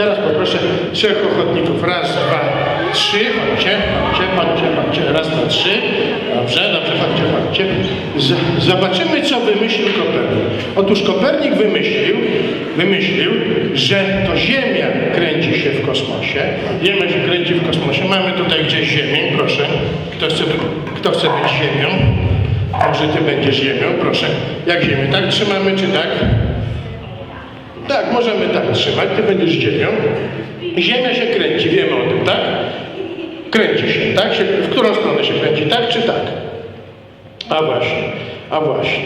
Teraz poproszę trzech ochotników. Raz, dwa, trzy. Chodźcie, chodźcie, chodźcie, chodźcie. Raz, dwa, trzy. Dobrze, dobrze, chodźcie, chodźcie. Z, zobaczymy, co wymyślił Kopernik. Otóż Kopernik wymyślił, wymyślił, że to Ziemia kręci się w kosmosie. Ziemia się kręci w kosmosie. Mamy tutaj gdzieś Ziemię, proszę. Kto chce, kto chce być Ziemią? Może ty będziesz Ziemią, proszę. Jak Ziemię, tak trzymamy, czy tak? Tak, możemy tak trzymać, ty będziesz ziemią. Ziemia się kręci, wiemy o tym, tak? Kręci się, tak? Się, w którą stronę się kręci, tak czy tak? A właśnie, a właśnie,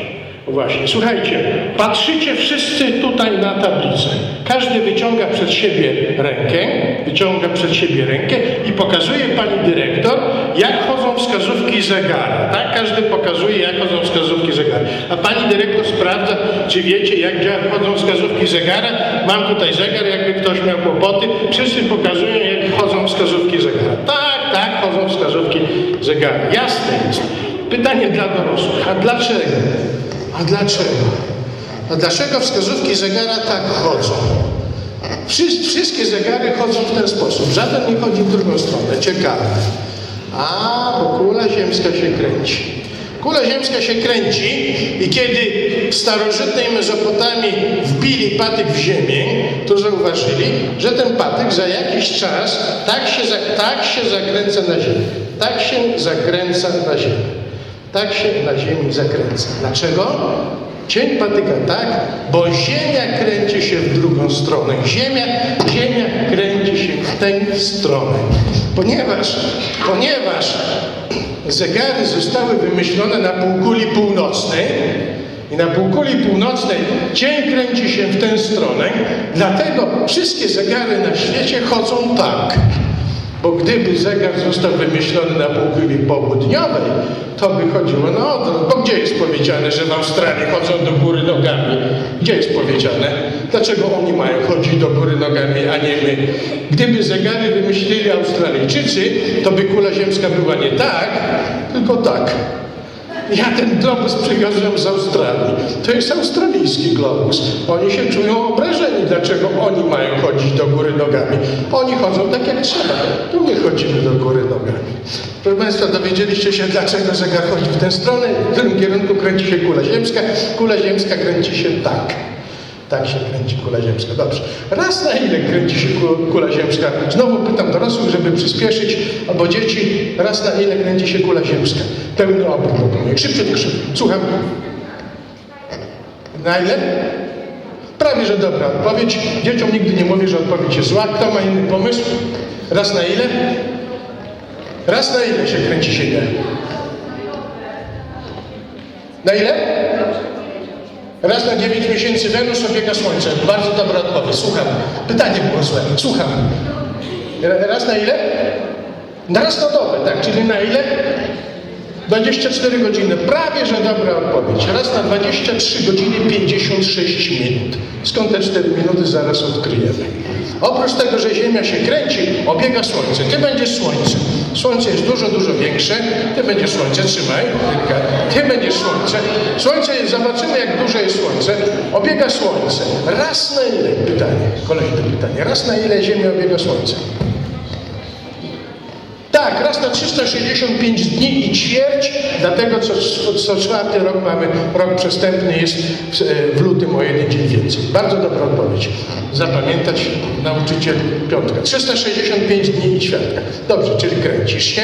właśnie. Słuchajcie, patrzycie wszyscy tutaj na tablicę. Każdy wyciąga przed siebie rękę, wyciąga przed siebie rękę i pokazuje pani dyrektor, jak chodzą wskazówki zegara, tak? Każdy pokazuje, jak chodzą wskazówki zegara. A pani dyrektor sprawdza, czy wiecie, jak chodzą wskazówki zegara. Mam tutaj zegar, jakby ktoś miał kłopoty. Wszyscy pokazują, jak chodzą wskazówki zegara. Tak, tak, chodzą wskazówki zegara. Jasne jest. Pytanie dla dorosłych. A dlaczego? A dlaczego? A dlaczego wskazówki zegara tak chodzą? Wszy- Wszystkie zegary chodzą w ten sposób. Żaden nie chodzi w drugą stronę. Ciekawe. A, bo kula ziemska się kręci. Kula ziemska się kręci i kiedy w starożytnej Mezopotamii wbili patyk w ziemię, to zauważyli, że ten patyk za jakiś czas tak się, tak się zakręca na ziemię. Tak się zakręca na ziemię. Tak się na ziemi zakręca. Dlaczego? Cień patyka tak, bo Ziemia kręci się w drugą stronę. Ziemia, Ziemia kręci się w tę stronę. Ponieważ, ponieważ zegary zostały wymyślone na półkuli północnej i na półkuli północnej cień kręci się w tę stronę, dlatego wszystkie zegary na świecie chodzą tak. Bo gdyby zegar został wymyślony na półkuli południowej, to by chodziło na odwrót. Bo gdzie jest powiedziane, że w Australii chodzą do góry nogami? Gdzie jest powiedziane? Dlaczego oni mają chodzić do góry nogami, a nie my? Gdyby zegary wymyślili Australijczycy, to by kula ziemska była nie tak, tylko tak. Ja ten globus przywiozłem z Australii. To jest australijski globus. Oni się czują obrażeni, dlaczego oni mają chodzić do góry nogami. Oni chodzą tak jak trzeba. Tu nie chodzimy do góry nogami. Proszę Państwa, dowiedzieliście się, dlaczego zegar chodzi w tę stronę, w którym kierunku kręci się kula ziemska. Kula ziemska kręci się tak. Tak się kręci kula ziemska. Dobrze. Raz na ile kręci się ku- kula ziemska? Znowu pytam dorosłych, żeby przyspieszyć, albo dzieci. Raz na ile kręci się kula ziemska? Pełny obrót proponuję. Szybciej, szybciej. Słucham. Na ile? Prawie, że dobra odpowiedź. Dzieciom nigdy nie mówię, że odpowiedź jest zła. Kto ma inny pomysł? Raz na ile? Raz na ile się kręci Ziemia? Na ile? Raz na 9 miesięcy Wenus obiega Słońce. Bardzo dobra odpowiedź. Słucham. Pytanie było złe. Słucham. Ra- Raz na ile? Na raz na dobę, tak? Czyli na ile? 24 godziny. Prawie, że dobra odpowiedź. Raz na 23 godziny 56 minut. Skąd te 4 minuty zaraz odkryjemy. Oprócz tego, że Ziemia się kręci, obiega Słońce. Ty będziesz Słońce. Słońce jest dużo, dużo większe. Ty będziesz Słońce. Trzymaj. Ty będziesz Słońce. Słońce jest, zobaczymy jak duże jest Słońce. Obiega Słońce. Raz na ile? Pytanie. Kolejne pytanie. Raz na ile Ziemia obiega Słońce? Tak, raz na 365 dni i ćwierć, dlatego co, co czwarty rok mamy, rok przestępny jest w, w lutym o jeden dzień więcej. Bardzo dobra odpowiedź. Zapamiętać nauczyciel piątka. 365 dni i ćwiartka. Dobrze, czyli kręcisz się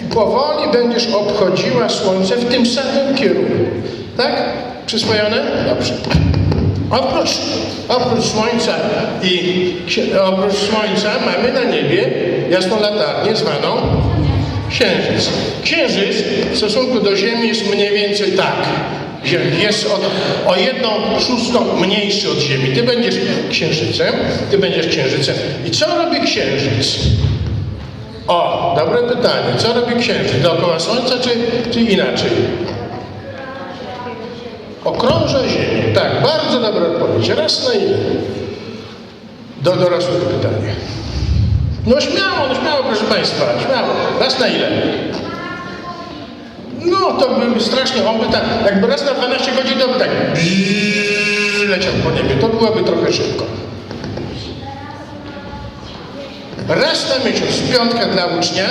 i powoli będziesz obchodziła Słońce w tym samym kierunku. Tak? Przyswojone? Dobrze. Oprócz, oprócz Słońca i oprócz Słońca mamy na niebie jasną latarnię zwaną Księżyc. Księżyc w stosunku do Ziemi jest mniej więcej tak. Jest od, o jedną szóstą mniejszy od Ziemi. Ty będziesz księżycem, ty będziesz księżycem. I co robi księżyc? O, dobre pytanie. Co robi księżyc? Dookoła Słońca czy, czy inaczej? Okrąża Ziemię. Tak, bardzo dobra odpowiedź. Raz na ile? Do dorosłych pytanie. No śmiało, no śmiało, proszę Państwa, śmiało. Raz na ile? No, to by strasznie, on by tak, jakby raz na 12 godzin, to by tak bzzz, leciał po niebie. To byłoby trochę szybko. Raz na miesiąc, piątka dla ucznia,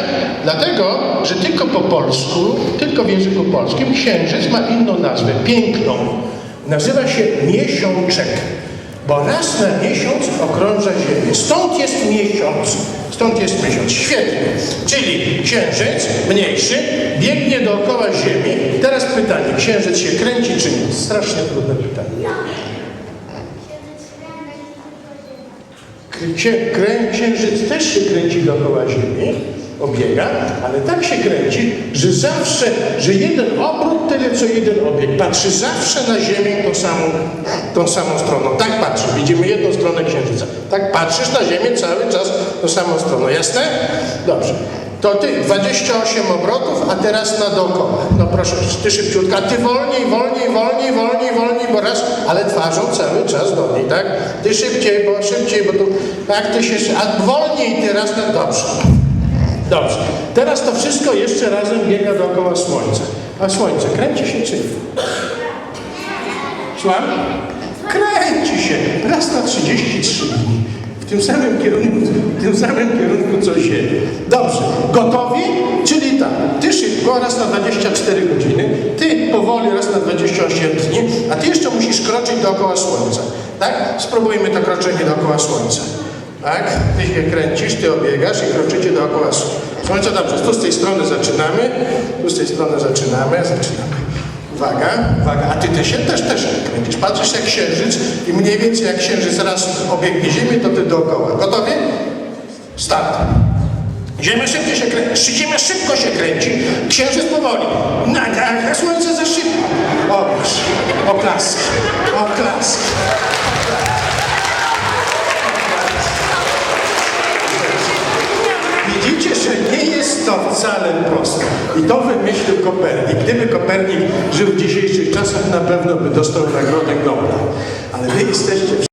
dlatego, że tylko po polsku, tylko w języku polskim księżyc ma inną nazwę, piękną. Nazywa się miesiączek, bo raz na miesiąc okrąża Ziemię. Stąd jest miesiąc. Stąd jest miesiąc. Świetnie. Czyli księżyc mniejszy biegnie dookoła Ziemi. Teraz pytanie, księżyc się kręci czy nie? Strasznie trudne pytanie. Księżyc też się kręci dookoła Ziemi, obiega, ale tak się kręci, że zawsze, że jeden obrót tyle co jeden obieg. Patrzy zawsze na Ziemię tą samą, tą samą stroną. Tak patrzy. Widzimy jedną stronę księżyca. Tak patrzysz na Ziemię cały czas tą samą stroną. Jasne? Dobrze. To ty 28 obrotów, a teraz na dookoła. No proszę, ty szybciutko, a ty wolniej, wolniej, wolniej, wolniej, wolniej, bo raz, ale twarzą cały czas do niej, tak? Ty szybciej, bo szybciej, bo tu, tak, ty się, a wolniej teraz, no dobrze. Dobrze. Teraz to wszystko jeszcze razem biega dookoła Słońca. A Słońce kręci się czy nie? Słucham? Kręci się. Raz na 33 dni. W tym samym kierunku, w tym samym kierunku co Ziemia. Dobrze. Gotowi? Czyli tak. Ty szybko, raz na 24 godziny. Ty powoli, raz na 28 dni. A ty jeszcze musisz kroczyć dookoła Słońca. Tak? Spróbujmy to kroczenie dookoła Słońca. Tak? Ty się kręcisz, ty obiegasz i kroczycie dookoła Słońca. Dobrze. Tu z tej strony zaczynamy. Tu z tej strony zaczynamy. Zaczynamy. Uwaga, uwaga, a ty też się też, też kręcisz. Patrzysz jak księżyc i mniej więcej jak księżyc raz obiegnie Ziemię, to ty dookoła. Gotowi? Start. Ziemia szybko się kręci, Ziemia szybko się kręci, księżyc powoli. A, słońce za szybko. O, oklaski, oklaski. To wcale proste. I to wymyślił Kopernik. Gdyby Kopernik żył dzisiejszych czasach, na pewno by dostał Nagrodę Nobla. Ale wy jesteście